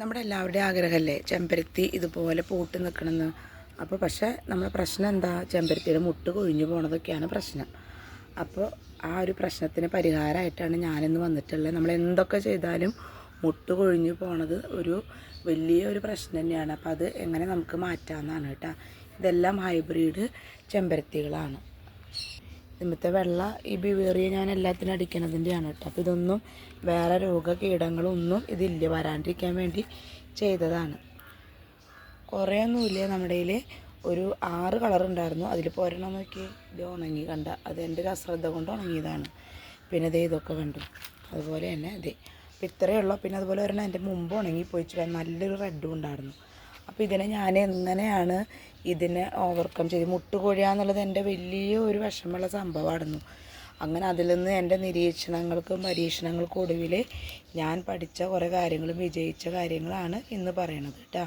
നമ്മുടെ എല്ലാവരുടെയും ആഗ്രഹമല്ലേ ചെമ്പരത്തി ഇതുപോലെ പൂട്ട് നിൽക്കണമെന്ന്? അപ്പോൾ പക്ഷേ നമ്മുടെ പ്രശ്നം എന്താ? ചെമ്പരത്തിയുടെ മുട്ട് കൊഴിഞ്ഞു പോണതൊക്കെയാണ് പ്രശ്നം. അപ്പോൾ ആ ഒരു പ്രശ്നത്തിന് പരിഹാരമായിട്ടാണ് ഞാനിന്ന് വന്നിട്ടുള്ളത്. നമ്മൾ എന്തൊക്കെ ചെയ്താലും മുട്ട് കൊഴിഞ്ഞു പോണത് ഒരു വലിയ ഒരു പ്രശ്നം തന്നെയാണ്. അപ്പോൾ അത് എങ്ങനെ നമുക്ക് മാറ്റാമെന്നാണ് കേട്ടോ. ഇതെല്ലാം ഹൈബ്രിഡ് ചെമ്പരത്തികളാണ്. ഇന്നത്തെ വെള്ള ഈ ബിവേറിയ ഞാൻ എല്ലാത്തിനും അടിക്കണതിന്റെയാണ് കേട്ടോ. അപ്പോൾ ഇതൊന്നും വേറെ രോഗ കീടങ്ങളൊന്നും ഇതില്ല. വരാണ്ടിരിക്കാൻ വേണ്ടി ചെയ്തതാണ്. കുറേ ഒന്നുമില്ല നമ്മുടെ ഒരു ആറ് കളർ ഉണ്ടായിരുന്നു. പോരണം ഒരെണ്ണം നോക്കി. ഇത് ഉണങ്ങി കണ്ട. അത് എന്റെ ഒരു അശ്രദ്ധ കൊണ്ട് ഉണങ്ങിയതാണ്. പിന്നെ ദേ ഇതൊക്കെ കണ്ടു. അതുപോലെ തന്നെ അതെ അപ്പോൾ ഇത്രയേ ഉള്ളൂ. പിന്നെ അതുപോലെ ഒരെണ്ണം എന്റെ മുമ്പ് ഉണങ്ങി പോയിച്ചു നല്ലൊരു റെഡും ഉണ്ടായിരുന്നു. അപ്പോൾ ഇതിനെ ഞാൻ എങ്ങനെയാണ് ഇതിനെ ഓവർകം ചെയ്ത്? മുട്ടുകൊഴിയാന്നുള്ളത് എന്റെ വലിയ ഒരു വിഷമമുള്ള സംഭവമായിരുന്നു. അങ്ങനെ അതിൽ നിന്ന് എന്റെ നിരീക്ഷണങ്ങൾക്കും പരീക്ഷണങ്ങൾക്കും ഒടുവിൽ ഞാൻ പഠിച്ച കുറേ കാര്യങ്ങളും വിജയിച്ച കാര്യങ്ങളാണ് ഇന്ന് പറയണത് കേട്ടോ.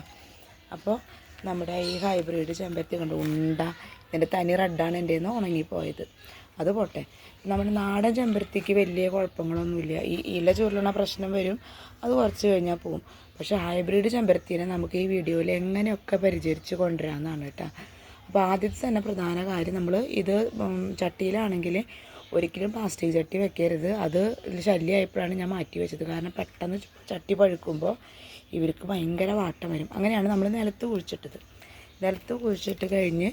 അപ്പോൾ നമ്മുടെ ഈ ഹൈബ്രിഡ് ചെമ്പരത്തി കണ്ട്? ഉണ്ട. ഇതിന്റെ തനി റെഡാണ് എന്റെ നിന്ന് ഉണങ്ങിപ്പോയത്. അത് പോട്ടെ. നമ്മുടെ നാടൻ ചെമ്പരത്തിക്ക് വലിയ കുഴപ്പങ്ങളൊന്നുമില്ല. ഈ ഇല ചുരുളണ പ്രശ്നം വരും അത് കുറച്ച് കഴിഞ്ഞാൽ പോവും. പക്ഷെ ഹൈബ്രിഡ് ചെമ്പരത്തിനെ നമുക്ക് ഈ വീഡിയോയിൽ എങ്ങനെയൊക്കെ പരിചരിച്ച് കൊണ്ടുവരാമെന്നാണ് കേട്ടോ. അപ്പോൾ ആദ്യത്തെ തന്നെ പ്രധാന കാര്യം നമ്മൾ ഇത് ചട്ടിയിലാണെങ്കിൽ ഒരിക്കലും പ്ലാസ്റ്റിക് ചട്ടി വെക്കരുത്. അത് ശല്യമായപ്പോഴാണ് ഞാൻ മാറ്റി വെച്ചത്. കാരണം പെട്ടെന്ന് ചട്ടി പഴുക്കുമ്പോൾ ഇവർക്ക് ഭയങ്കര വാട്ടം വരും. അങ്ങനെയാണ് നമ്മൾ നിലത്ത് കുഴിച്ചിട്ടത്. നിലത്ത് കുഴിച്ചിട്ട് കഴിഞ്ഞ്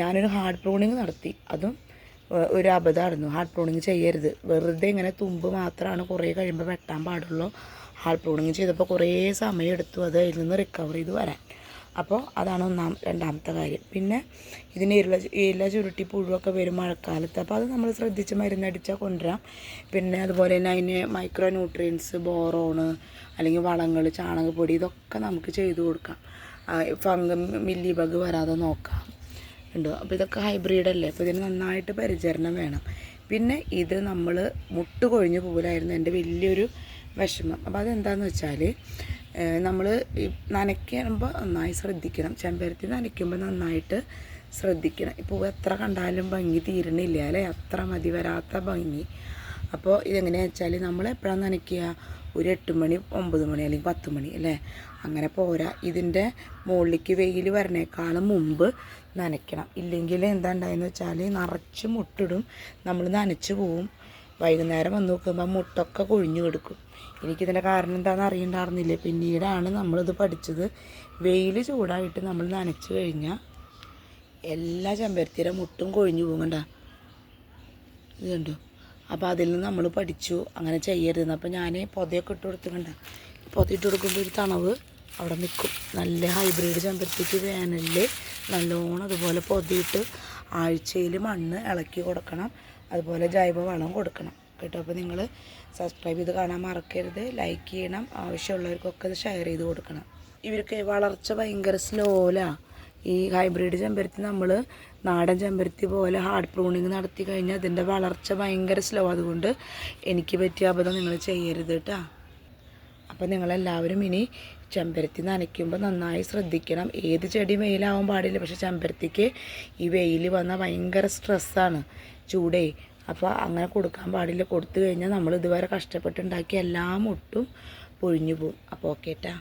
ഞാനൊരു ഹാർഡ് പ്രൂണിങ് നടത്തി. അതും ഒരു അബദ്ധമായിരുന്നു. ഹാർഡ് പ്രൂണിങ് ചെയ്യരുത്. വെറുതെ ഇങ്ങനെ തുമ്പ് മാത്രമാണ് കുറേ കഴിയുമ്പോൾ വെട്ടാൻ പാടുള്ളൂ. ഹാർഡ് പ്രൂണിങ് ചെയ്തപ്പോൾ കുറേ സമയം എടുത്തു അത് അതിൽ നിന്ന് റിക്കവർ ചെയ്ത് വരാൻ. അപ്പോൾ അതാണ് ഒന്നാം രണ്ടാമത്തെ കാര്യം. പിന്നെ ഇതിന് ഇരുള ഇല ചുരുട്ടി പുഴുവൊക്കെ വരും മഴക്കാലത്ത്. അപ്പോൾ അത് നമ്മൾ ശ്രദ്ധിച്ച് മരുന്നടിച്ചാൽ കൊണ്ടുവരാം. പിന്നെ അതുപോലെ തന്നെ അതിന് മൈക്രോ ന്യൂട്രിയൻസ് ബോറോണ് അല്ലെങ്കിൽ വളങ്ങൾ ചാണകപ്പൊടി ഇതൊക്കെ നമുക്ക് ചെയ്തു കൊടുക്കാം. ഫംഗം മില്ലി ബഗ് വരാതെ നോക്കാം. ഉണ്ട് അപ്പോൾ ഇതൊക്കെ ഹൈബ്രിഡ് അല്ലേ? അപ്പോൾ ഇതിന് നന്നായിട്ട് പരിചരണം വേണം. പിന്നെ ഇത് നമ്മൾ മുട്ട് കൊഴിഞ്ഞു പോകലായിരുന്നു എന്റെ വലിയൊരു വിഷമം. അപ്പോൾ അതെന്താണെന്ന് വെച്ചാൽ നമ്മൾ നനയ്ക്കുമ്പോൾ നന്നായി ശ്രദ്ധിക്കണം. ചെമ്പരത്തി നനയ്ക്കുമ്പോൾ നന്നായിട്ട് ശ്രദ്ധിക്കണം. ഇപ്പോൾ എത്ര കണ്ടാലും ഭംഗി തീരണില്ല അല്ലേ? അത്ര മതി വരാത്ത ഭംഗി. അപ്പോൾ ഇതെങ്ങനെയാണെന്ന് വെച്ചാൽ നമ്മൾ എപ്പോഴാണ് നനയ്ക്കുക? ഒരു എട്ട് മണി ഒമ്പത് മണി അല്ലെങ്കിൽ പത്ത് മണി അല്ലേ? അങ്ങനെ പോരാ. ഇതിന്റെ മുകളിലേക്ക് വെയിൽ വരണേക്കാളും മുമ്പ് നനയ്ക്കണം. ഇല്ലെങ്കിൽ എന്താ ഉണ്ടായെന്ന് വെച്ചാൽ നിറച്ച് മുട്ടിടും. നമ്മൾ നനച്ച് പോവും. വൈകുന്നേരം വന്ന് നോക്കുമ്പോൾ മുട്ടൊക്കെ കൊഴിഞ്ഞു കിടക്കും. എനിക്കിതിന്റെ കാരണം എന്താണെന്ന് അറിയണ്ടായിരുന്നില്ല? പിന്നീടാണ് നമ്മളിത് പഠിച്ചത്. വെയിൽ ചൂടായിട്ട് നമ്മൾ നനച്ച് കഴിഞ്ഞാൽ എല്ലാ ചെമ്പരത്തിയുടെ മുട്ടും കൊഴിഞ്ഞു പോകും കണ്ട. ഇത് അപ്പോൾ അതിൽ നിന്ന് നമ്മൾ പഠിച്ചു. അങ്ങനെ ചെയ്യരുതെന്ന് അപ്പോൾ ഞാൻ പൊതയൊക്കെ ഇട്ട് കൊടുത്തിട്ടുണ്ട്. പൊത ഇട്ട് കൊടുക്കുമ്പോൾ ഒരു തണവ് അവിടെ നിൽക്കും നല്ല ഹൈബ്രിഡ് ചെമ്പരത്തിക്ക് വേനലിൽ നല്ലോണം അതുപോലെ പൊതിയിട്ട് ആഴ്ചയിൽ മണ്ണ് ഇളക്കി കൊടുക്കണം. അതുപോലെ ജൈവ വളം കൊടുക്കണം. കേട്ടോ? അപ്പോൾ നിങ്ങൾ സബ്സ്ക്രൈബ് ചെയ്ത് കാണാൻ മറക്കരുത്. ലൈക്ക് ചെയ്യണം. ആവശ്യമുള്ളവർക്കൊക്കെ ഇത് ഷെയർ ചെയ്ത് കൊടുക്കണം. ഇവർക്ക് വളർച്ച ഭയങ്കര സ്ലോലാണ് ഈ ഹൈബ്രിഡ് ചെമ്പരത്തി നമ്മൾ നാടൻ ചെമ്പരത്തി പോലെ ഹാർഡ് പ്രൂണിങ് നടത്തി കഴിഞ്ഞാൽ അതിന്റെ വളർച്ച ഭയങ്കര സ്ലോ അതുകൊണ്ട് എനിക്ക് പറ്റിയ അബദ്ധം നിങ്ങൾ ചെയ്യരുത് കേട്ടോ അപ്പോൾ നിങ്ങളെല്ലാവരും ഇനി ചെമ്പരത്തി നനയ്ക്കുമ്പോൾ നന്നായി ശ്രദ്ധിക്കണം. ഏത് ചെടി വെയിലാവാൻ പാടില്ല പക്ഷേ ചെമ്പരത്തിക്ക് ഈ വെയിൽ വന്നാൽ ഭയങ്കര സ്ട്രെസ്സാണ് ചൂടേ. അപ്പോൾ അങ്ങനെ കൊടുക്കാൻ പാടില്ല. കൊടുത്തു കഴിഞ്ഞാൽ നമ്മൾ ഇതുവരെ കഷ്ടപ്പെട്ടുണ്ടാക്കിയ എല്ലാം ഒട്ടും പൊഴിഞ്ഞു പോകും. അപ്പോൾ ഓക്കെ ട്ടാ.